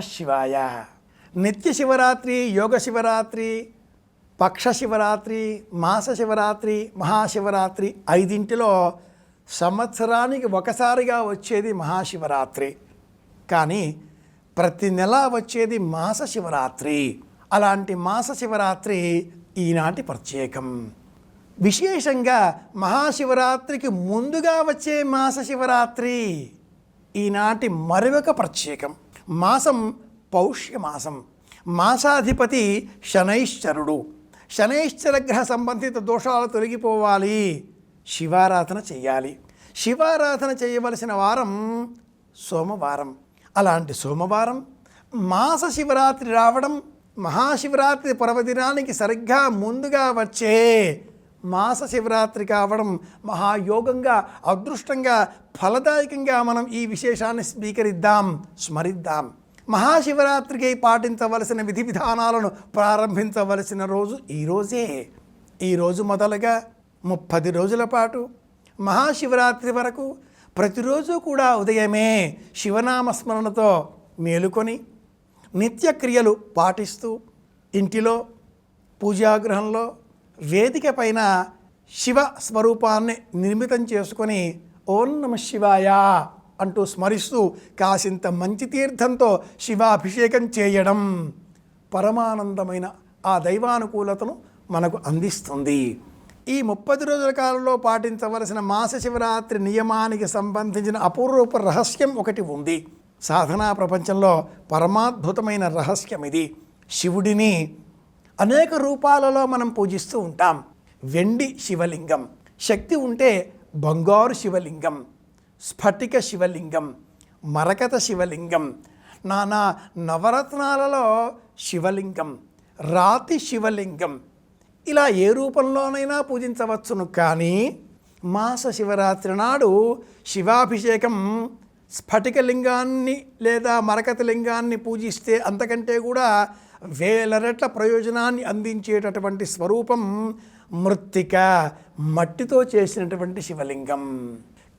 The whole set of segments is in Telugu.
శివాయ నిత్య శివరాత్రి యోగ శివరాత్రి పక్ష శివరాత్రి మాస శివరాత్రి మహాశివరాత్రి ఐదింటిలో సంవత్సరానికి ఒకసారిగా వచ్చేది మహాశివరాత్రి. కానీ ప్రతి నెల వచ్చేది మాస శివరాత్రి. అలాంటి మాస శివరాత్రి ఈనాటి ప్రత్యేకం. విశేషంగా మహాశివరాత్రికి ముందుగా వచ్చే మాస శివరాత్రి ఈనాటి మరొక ప్రత్యేకం. మాసం పౌష్యమాసం. మాసాధిపతి శనైశ్చరుడు. శనైశ్చర గ్రహ సంబంధిత దోషాలు తొలగిపోవాలి. శివారాధన చేయాలి శివారాధన చేయవలసిన వారం సోమవారం. అలాంటి సోమవారం మాస శివరాత్రి రావడం మహాశివరాత్రి పర్వదినానికి సరిగ్గా ముందుగా వచ్చే మాస శివరాత్రి కావడం మహాయోగంగా అదృష్టంగా ఫలదాయకంగా మనం ఈ విశేషాన్ని స్వీకరిద్దాం స్మరిద్దాం. మహాశివరాత్రికి పాటించవలసిన విధి విధానాలను ప్రారంభించవలసిన రోజు ఈరోజే ఈరోజు మొదలుగా ముప్పది రోజుల పాటు మహాశివరాత్రి వరకు ప్రతిరోజు కూడా ఉదయమే శివనామస్మరణతో మేలుకొని నిత్యక్రియలు పాటిస్తూ ఇంటిలో పూజాగృహంలో వేదిక పైన శివ స్వరూపాన్ని నిర్మితం చేసుకొని ఓం నమ శివాయ అంటూ స్మరిస్తూ కాసింత మంచి తీర్థంతో శివాభిషేకం చేయడం పరమానందమైన ఆ దైవానుకూలతను మనకు అందిస్తుంది. ఈ ముప్పది రోజుల కాలంలో పాటించవలసిన మాస శివరాత్రి నియమానికి సంబంధించిన అపూర్వపు రహస్యం ఒకటి ఉంది. సాధనా ప్రపంచంలో పరమాద్భుతమైన రహస్యం ఇది. శివుడిని అనేక రూపాలలో మనం పూజిస్తూ ఉంటాం. వెండి శివలింగం శక్తి ఉంటే బంగారు శివలింగం స్ఫటిక శివలింగం మరకత శివలింగం నానా నవరత్నాలలో శివలింగం రాతి శివలింగం. ఇలా ఏ రూపంలోనైనా పూజించవచ్చును కానీ మాస శివరాత్రి నాడు శివాభిషేకం స్ఫటికలింగాన్ని లేదా మరకత లింగాన్ని పూజిస్తే అంతకంటే కూడా వేల రెట్ల ప్రయోజనాన్ని అందించేటటువంటి స్వరూపం మృత్తిక మట్టితో చేసినటువంటి శివలింగం.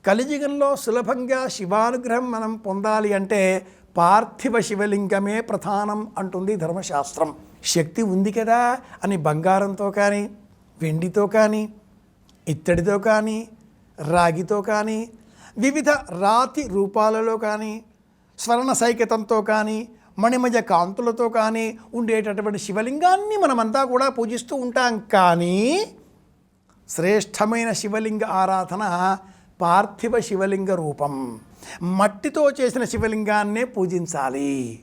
కలియుగంలో సులభంగా శివానుగ్రహం మనం పొందాలి అంటే పార్థివ శివలింగమే ప్రధానం అంటుంది ధర్మశాస్త్రం. శక్తి ఉంది కదా అని బంగారంతో కానీ వెండితో కానీ ఇత్తడితో కానీ రాగితో కానీ వివిధ రాతి రూపాలలో కానీ స్వర్ణ సైకతంతో కానీ మణిమయ కాంతులతో కానీ ఉండేటటువంటి శివలింగాన్ని మనమంతా కూడా పూజిస్తూ ఉంటాం. కానీ శ్రేష్టమైన శివలింగ ఆరాధన పార్థివ శివలింగ రూపం. మట్టితో చేసిన శివలింగాన్నే పూజించాలి.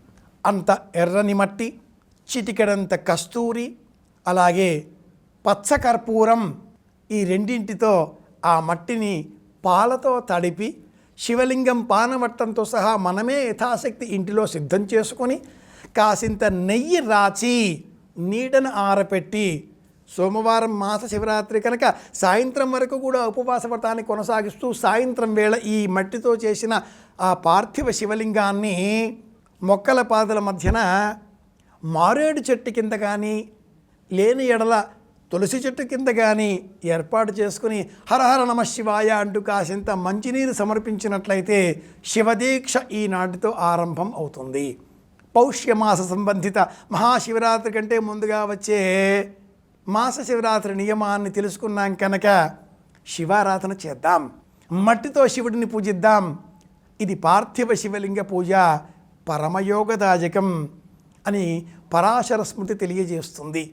అంత ఎర్రని మట్టి చిటికెడంత కస్తూరి అలాగే పచ్చకర్పూరం ఈ రెండింటితో ఆ మట్టిని పాలతో తడిపి శివలింగం పానవట్టంతో సహా మనమే యథాశక్తి ఇంటిలో సిద్ధం చేసుకొని కాసింత నెయ్యి రాచి నీడను ఆరపెట్టి సోమవారం మాస శివరాత్రి కనుక సాయంత్రం వరకు కూడా ఉపవాస వ్రతాన్ని కొనసాగిస్తూ సాయంత్రం వేళ ఈ మట్టితో చేసిన ఆ పార్థివ శివలింగాన్ని మొక్కల పాదల మధ్యన మారేడు చెట్టు కింద కానీ లేని ఎడల తులసి చెట్టు కింద కానీ ఏర్పాటు చేసుకుని హరహర నమ శివాయ అంటూ కాసింత మంచినీరు సమర్పించినట్లయితే శివదీక్ష ఈనాటితో ఆరంభం అవుతుంది. పౌష్యమాస సంబంధిత మహాశివరాత్రి కంటే ముందుగా వచ్చే మాస శివరాత్రి నియమాన్ని తెలుసుకున్నాం కనుక శివారాధన చేద్దాం. మట్టితో శివుడిని పూజిద్దాం. ఇది పార్థివ శివలింగ పూజ పరమయోగదాయకం అని పరాశర స్మృతి తెలియజేస్తుంది.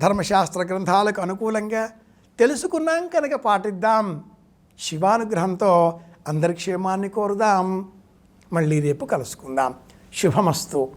ధర్మశాస్త్ర గ్రంథాలకు అనుకూలంగా తెలుసుకున్నాం కనుక పాటిద్దాం. శివానుగ్రహంతో అందరి క్షేమాన్ని కోరుదాం. మళ్ళీ రేపు కలుసుకుందాం. శుభమస్తు.